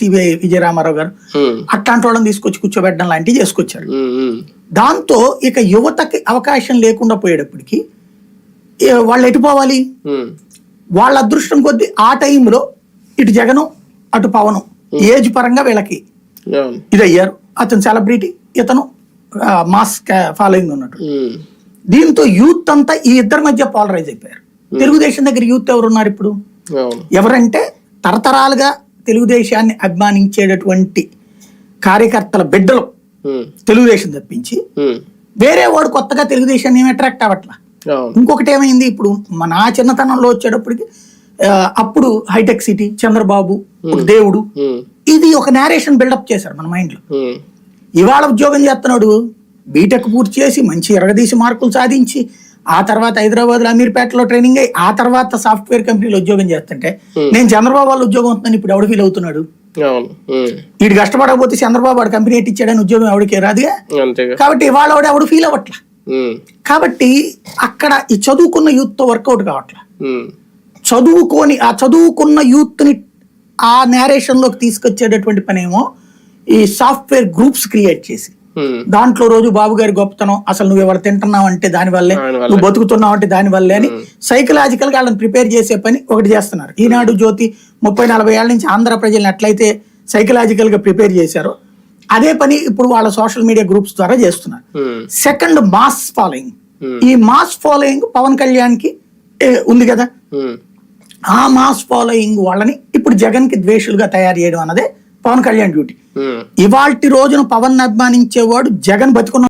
TV Vijaya Rama Rao గారు అట్లాంటి వాళ్ళని తీసుకొచ్చి కూర్చోబెట్టడం లాంటివి చేసుకొచ్చాడు. దాంతో ఇక యువతకి అవకాశం లేకుండా పోయేటప్పటికి వాళ్ళు ఎటుపోవాలి ఉమ్, వాళ్ళ అదృష్టం కొద్దీ ఆ టైంలో ఇటు జగను అటు పవను ఏజ్ పరంగా వీళ్ళకి. ఇది అయ్యారు అతను సెలబ్రిటీ ఇతను మాస్ ఫాలోయింగ్ ఉన్నట్టు. దీంతో యూత్ అంతా ఈ ఇద్దరి మధ్య పాలరైజ్ అయిపోయారు. తెలుగుదేశం దగ్గర యూత్ ఎవరు ఉన్నారు ఇప్పుడు. ఎవరంటే తరతరాలుగా తెలుగుదేశాన్ని అభిమానించేటటువంటి కార్యకర్తల బిడ్డలు తెలుగుదేశం తప్పించి వేరే వాడు కొత్తగా తెలుగుదేశాన్ని ఏమి అట్రాక్ట్ అవ్వట్లా. ఇంకొకటి ఏమైంది? ఇప్పుడు మన ఆ చిన్నతనంలో వచ్చేటప్పటికి అప్పుడు హైటెక్ సిటీ చంద్రబాబు దేవుడు. ఇది ఒక నేరేషన్ బిల్డప్ చేశారు మన మైండ్లో. ఇవాళ ఉద్యోగం చేస్తున్నాడు బీటెక్ పూర్తి చేసి మంచి ఎరగదీసి మార్కులు సాధించి ఆ తర్వాత హైదరాబాద్లో అమీర్పేటలో ట్రైనింగ్ అయ్యి ఆ తర్వాత సాఫ్ట్వేర్ కంపెనీలో ఉద్యోగం చేస్తుంటే నేను చంద్రబాబు వాళ్ళ ఉద్యోగం అవుతుందని ఇప్పుడు ఎవడు ఫీల్ అవుతున్నాడు? వీడు కష్టపడకపోతే చంద్రబాబు వాడు కంపెనీ ఇచ్చాడని ఉద్యోగం ఎవడికి రాదుగా? కాబట్టి ఇవాళ వాడు ఎవడు ఫీల్ అవ్వట్లా? కాబట్టి అక్కడ ఈ చదువుకున్న యూత్తో వర్కౌట్ కావట్లా చదువుకొని ఆ చదువుకున్న యూత్ని ఆ నేరేషన్లోకి తీసుకొచ్చేటటువంటి పని ఏమో ఈ సాఫ్ట్వేర్ గ్రూప్స్ క్రియేట్ చేసి దాంట్లో రోజు బాబు గారి గొప్పతనం అసలు నువ్వు ఎవరు తింటున్నావు అంటే దాని వల్లే. నువ్వు బతుకుతున్నావు అంటే దాని వల్లే అని సైకలాజికల్గా వాళ్ళని ప్రిపేర్ చేసే పని ఒకటి చేస్తున్నారు. ఈనాడు జ్యోతి ముప్పై నలభై ఏళ్ళ నుంచి ఆంధ్ర ప్రజల్ని ఎట్లయితే సైకలాజికల్గా ప్రిపేర్ చేశారో అదే పని ఇప్పుడు వాళ్ళ సోషల్ మీడియా గ్రూప్స్ ద్వారా చేస్తున్నారు. Second mass following Hmm. ఈ మాస్ ఫాలోయింగ్ పవన్ కళ్యాణ్కి ఉంది కదా? ఉమ్, ఆ మాస్ ఫాలోయింగ్ వాళ్ళని ఇప్పుడు జగన్కి ద్వేషులుగా తయారు చేయడం అన్నదే పవన్ కళ్యాణ్ డ్యూటీ. ఇవాల్టి రోజున పవన్ అభిమానించేవాడు జగన్ బతుకున్న